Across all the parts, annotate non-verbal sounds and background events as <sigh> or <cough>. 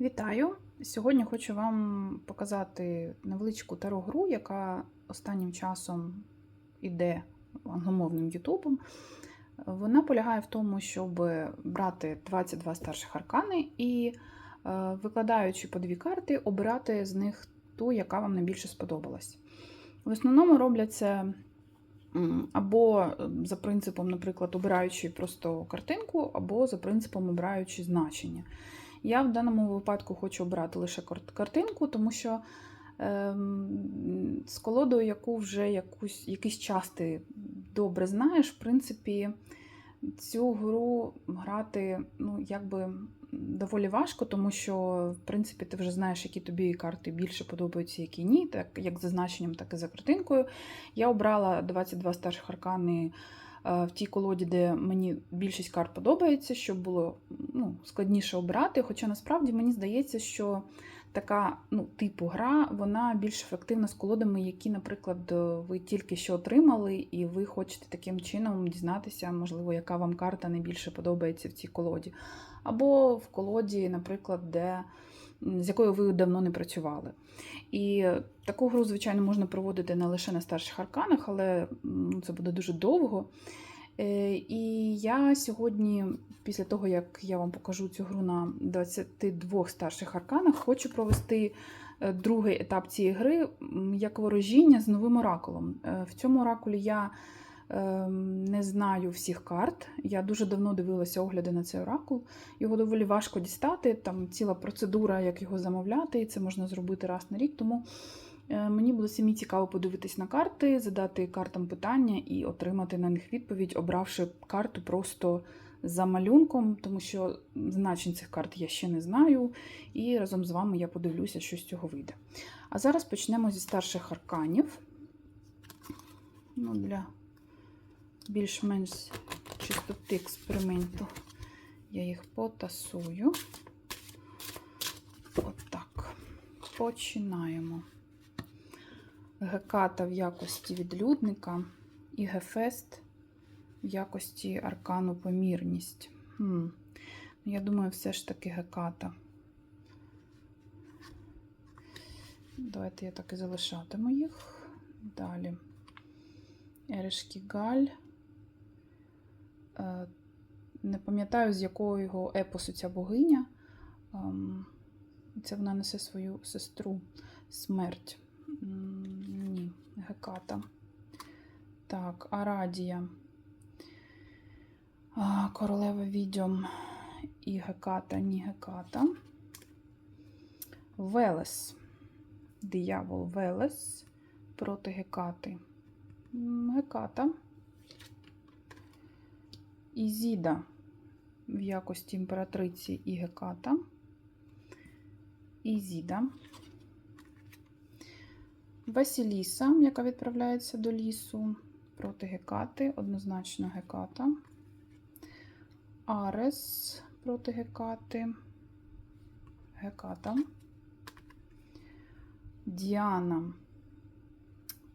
Вітаю! Сьогодні хочу вам показати невеличку таро-гру, яка останнім часом іде англомовним Ютубом. Вона полягає в тому, щоб брати 22 старших аркани і, е, викладаючи по дві карти, обирати з них ту, яка вам найбільше сподобалась. В основному роблять це м, або за принципом, наприклад, обираючи просто картинку, або за принципом обираючи значення. Я в даному випадку хочу обрати лише картинку, тому що ем, з колодою, яку вже якусь, якийсь час ти добре знаєш, в принципі, цю гру грати ну, якби доволі важко, тому що, в принципі, ти вже знаєш, які тобі карти більше подобаються, які ні, так як за значенням, так і за картинкою. Я обрала 22 старших аркани в тій колоді, де мені більшість карт подобається, щоб було ну, складніше обирати. Хоча насправді мені здається, що така ну, типу гра вона більш ефективна з колодами, які, наприклад, е, ви тільки що отримали, і ви хочете таким чином дізнатися, можливо, яка вам карта найбільше подобається в цій колоді. Або в колоді, наприклад, де, з якою ви давно не працювали. І таку гру, звичайно, можна проводити не лише на старших арканах, але це буде дуже довго. Е, І я сьогодні, після того, як я вам покажу цю гру на 22 старших арканах, хочу провести е, другий етап цієї гри як ворожіння з новим оракулом. Е, В цьому оракулі я не знаю всіх карт. Я дуже давно дивилася огляди на цей оракул. Його доволі важко дістати. Там ціла процедура, як його замовляти, і це можна зробити раз на рік. Тому Е, Мені було самі цікаво подивитись на карти, задати картам питання і отримати на них відповідь, обравши карту просто за малюнком, тому що значень цих карт я ще не знаю. І разом з вами я подивлюся, що з цього вийде. А зараз почнемо зі старших арканів. Ну, Для більш-менш чистоти експерименту я їх потасую. Отак. Починаємо. Геката в якості відлюдника і Гефест в якості аркану помірність. Хм. Я думаю, все ж таки Геката. Давайте я так і залишатиму їх. Далі. Ерешкігаль. Е, Не пам'ятаю, з якого його епосу ця богиня. Ем, Це вона несе свою сестру смерть. Ні, Геката. Так, Арадія. Королева відьом і Геката, ні Геката. Велес. Диявол Велес проти Гекати. Геката. Ізіда в якості імператриці і Геката. Ізіда. Василіса, яка відправляється до лісу проти Гекати, однозначно Геката. Арес проти Гекати. Геката. Діана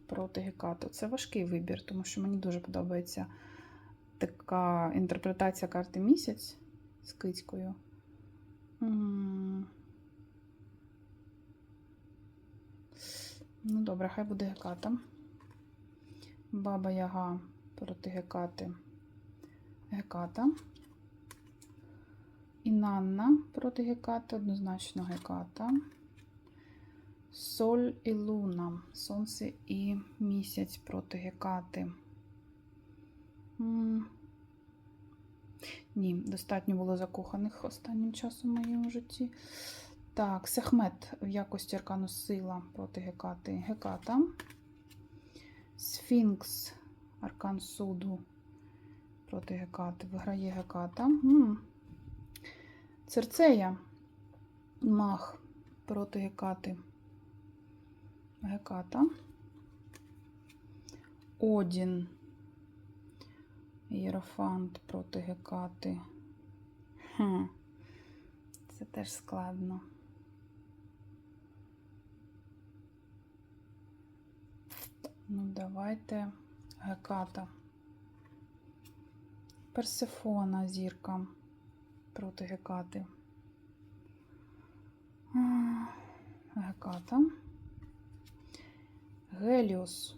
проти Гекати. Це важкий вибір, тому що мені дуже подобається така інтерпретація карти місяць з кицькою. Ну, добре, хай буде Геката. Баба Яга проти Гекати. Геката. Інанна проти Гекати, однозначно Геката. Соль і Луна. Сонце і місяць проти Гекати. М. Ні, достатньо було закоханих останнім часом в моєму житті. Так, Сехмет в якості аркану сила проти Гекати. Геката. Сфінкс, аркан суду проти Гекати. Виграє Геката. М. Церцея. Мах проти Гекати. Геката. Одін. Єрофант проти Гекати. Хм. Це теж складно. Ну, давайте Геката. Персифона зірка проти Гекати. Геката. Геліос.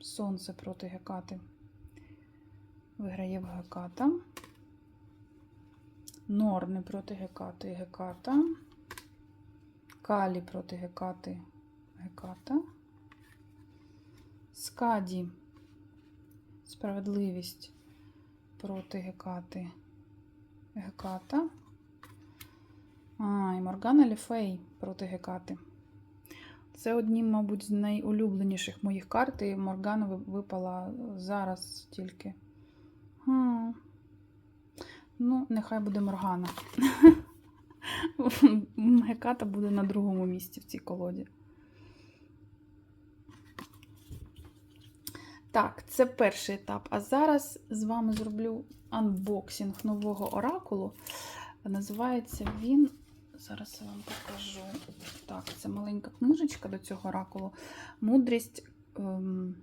Сонце проти Гекати. Виграє в Геката. Норни проти Гекати. Геката. Калі проти Гекати. Геката. Скаді. Справедливість проти Гекати. Геката. А, і Моргана Ліфей проти Гекати. Це одні, мабуть, з найулюбленіших моїх карт, і Моргана випала зараз тільки. Ну, нехай буде Моргана. <laughs> Геката буде на другому місці в цій колоді. Так, це перший етап. А зараз з вами зроблю анбоксинг нового оракулу. Називається він. Зараз я вам покажу. Так, це маленька книжечка до цього оракулу. Мудрість ем,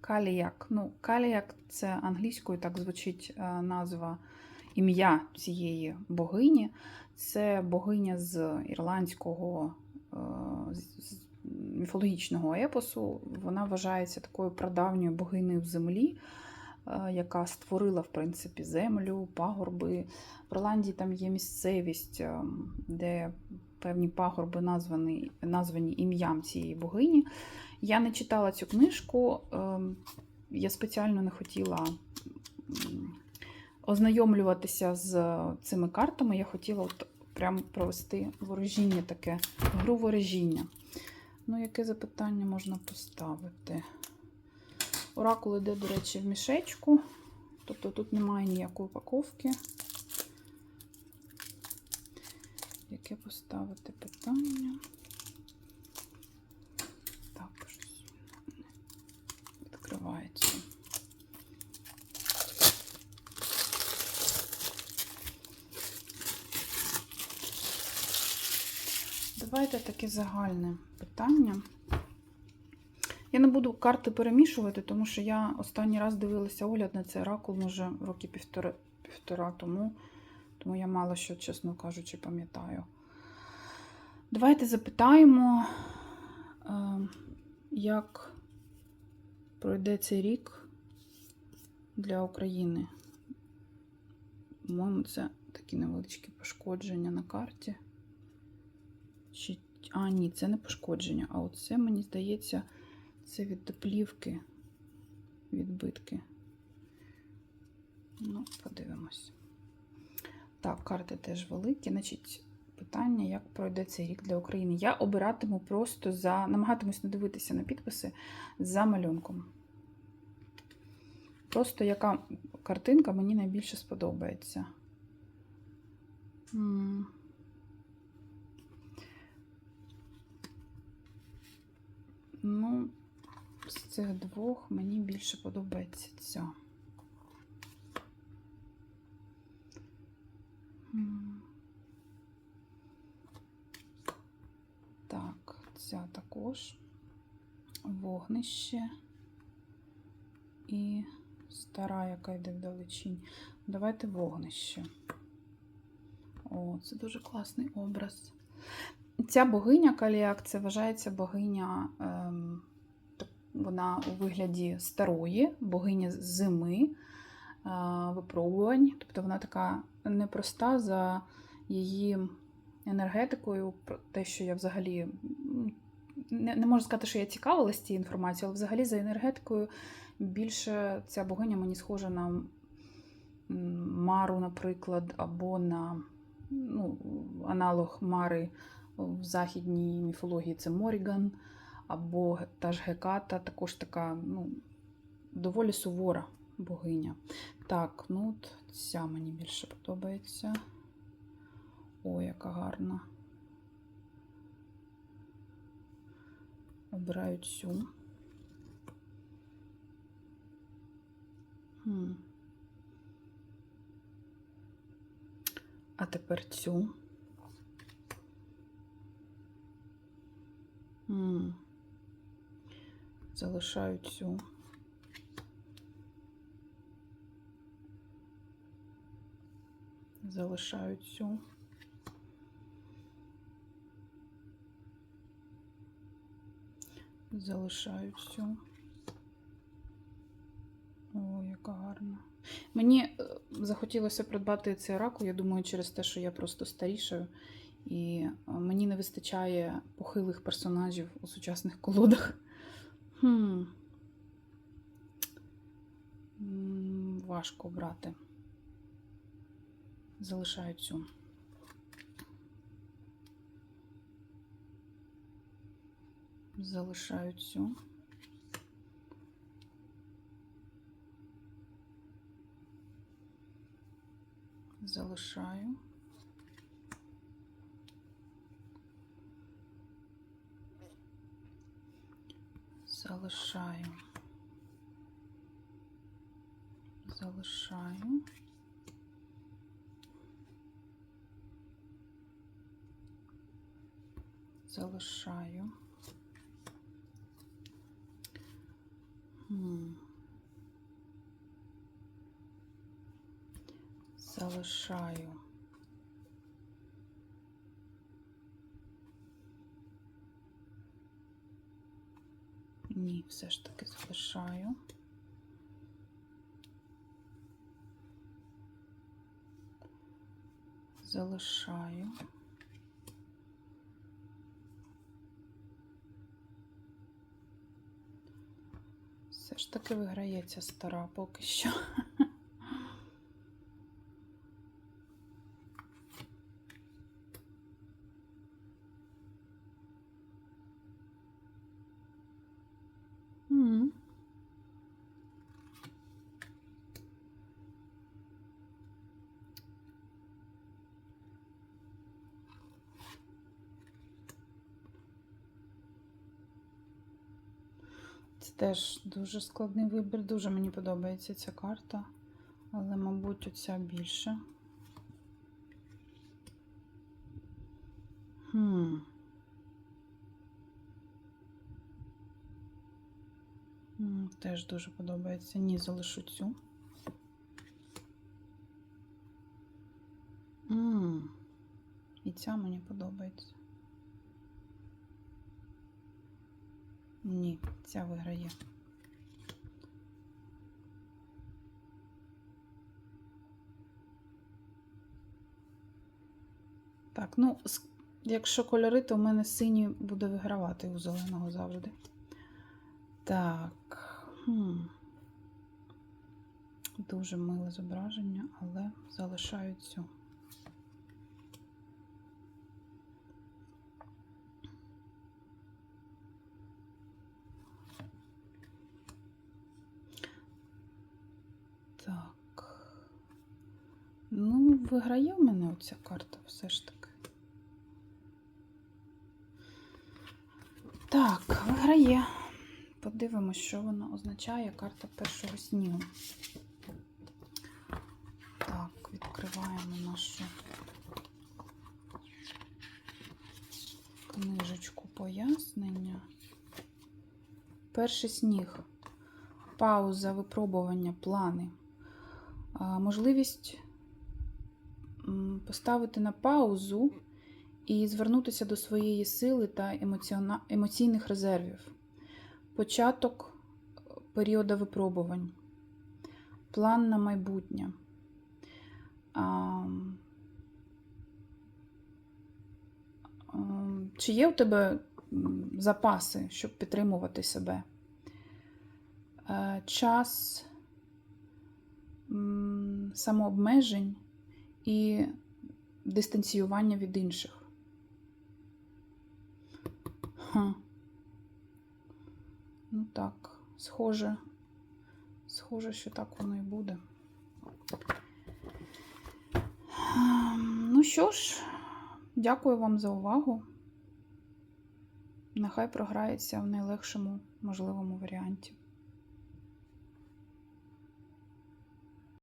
Каліяк. Ну, Каліяк це англійською так звучить е, назва ім'я цієї богині. Це богиня з ірландського е, з- міфологічного епосу. Вона вважається такою прадавньою богинею в землі, е, яка створила, в принципі, землю, пагорби. В Ірландії там є місцевість, е, де певні пагорби названі, названі ім'ям цієї богині. Я не читала цю книжку, е, я спеціально не хотіла. Ознайомлюватися з цими картами, я хотіла от прямо провести ворожіння таке, гру ворожіння. Ну, яке запитання можна поставити? Оракул йде, до речі, в мішечку, тобто тут немає ніякої упаковки. Яке поставити питання? Так, відкривається. Давайте таке загальне питання. Я не буду карти перемішувати, тому що я останній раз дивилася огляд на цей оракул, може, роки півтора, півтора тому, тому я мало що, чесно кажучи, пам'ятаю. Давайте запитаємо, е, як пройде цей рік для України. По-моєму, це такі невеличкі пошкодження на карті. Чи... А, ні, це не пошкодження. А оце, мені здається, це від доплівки відбитки. Ну, подивимось. Так, карти теж великі. Значить, питання, як пройде цей рік для України. Я обиратиму просто за. намагатимусь не дивитися на підписи за малюнком. Просто яка картинка мені найбільше сподобається з цих двох мені більше подобається ця. Так, ця також вогнище і стара, яка йде вдалечінь. Давайте вогнище. О, це дуже класний образ. Ця богиня Каліак це вважається богиня, ем, вона у вигляді старої, богиня зими, е, випробувань. Тобто вона така непроста за її енергетикою, про те, що я взагалі не, не можу сказати, що я цікавилась цією інформацією, але взагалі за енергетикою більше ця богиня мені схожа на Мару, наприклад, або на ну, аналог Мари в західній міфології це Моріган, або та ж Геката, також така ну, доволі сувора богиня. Так, ну от ця мені більше подобається. О, яка гарна. Обираю цю. Хм. А тепер цю. залишаю цю. Залишаю цю. Залишаю цю. О, яка гарна. Мені е, захотілося придбати цей раку, я думаю, через те, що я просто старішаю. І е, мені не вистачає похилих персонажів у сучасних колодах. Хм. Важко брати. Залишаю цю. Залишаю цю. Залишаю. Залишаю. Залишаю. Залишаю. Залишаю. Ні, все ж таки залишаю. Залишаю. Все ж таки виграється стара поки що. <laughs> М. Це теж дуже складний вибір. Дуже мені подобається ця карта, але, мабуть, оця більше. Хм. Теж дуже подобається. Ні, залишу цю. М, І ця мені подобається. Ні, ця виграє. Так, ну, якщо кольори, то в мене синій буде вигравати у зеленого завжди. Так. Хм. Дуже миле зображення, але залишаю цю. Виграє в мене оця карта все ж таки. Так, виграє. Подивимось, що вона означає карта першого снігу. Так, відкриваємо нашу книжечку пояснення. Перший сніг. Пауза, випробування, плани. Можливість поставити на паузу і звернутися до своєї сили та емоційних резервів. Початок е, періоду випробувань. План на майбутнє. Чи є у тебе запаси, щоб підтримувати себе? Е, Час самообмежень і дистанціювання від інших. Ха. Ну так, схоже, схоже, що так воно і буде. Ем, Ну що ж, дякую вам за увагу. Нехай програється в найлегшому можливому варіанті.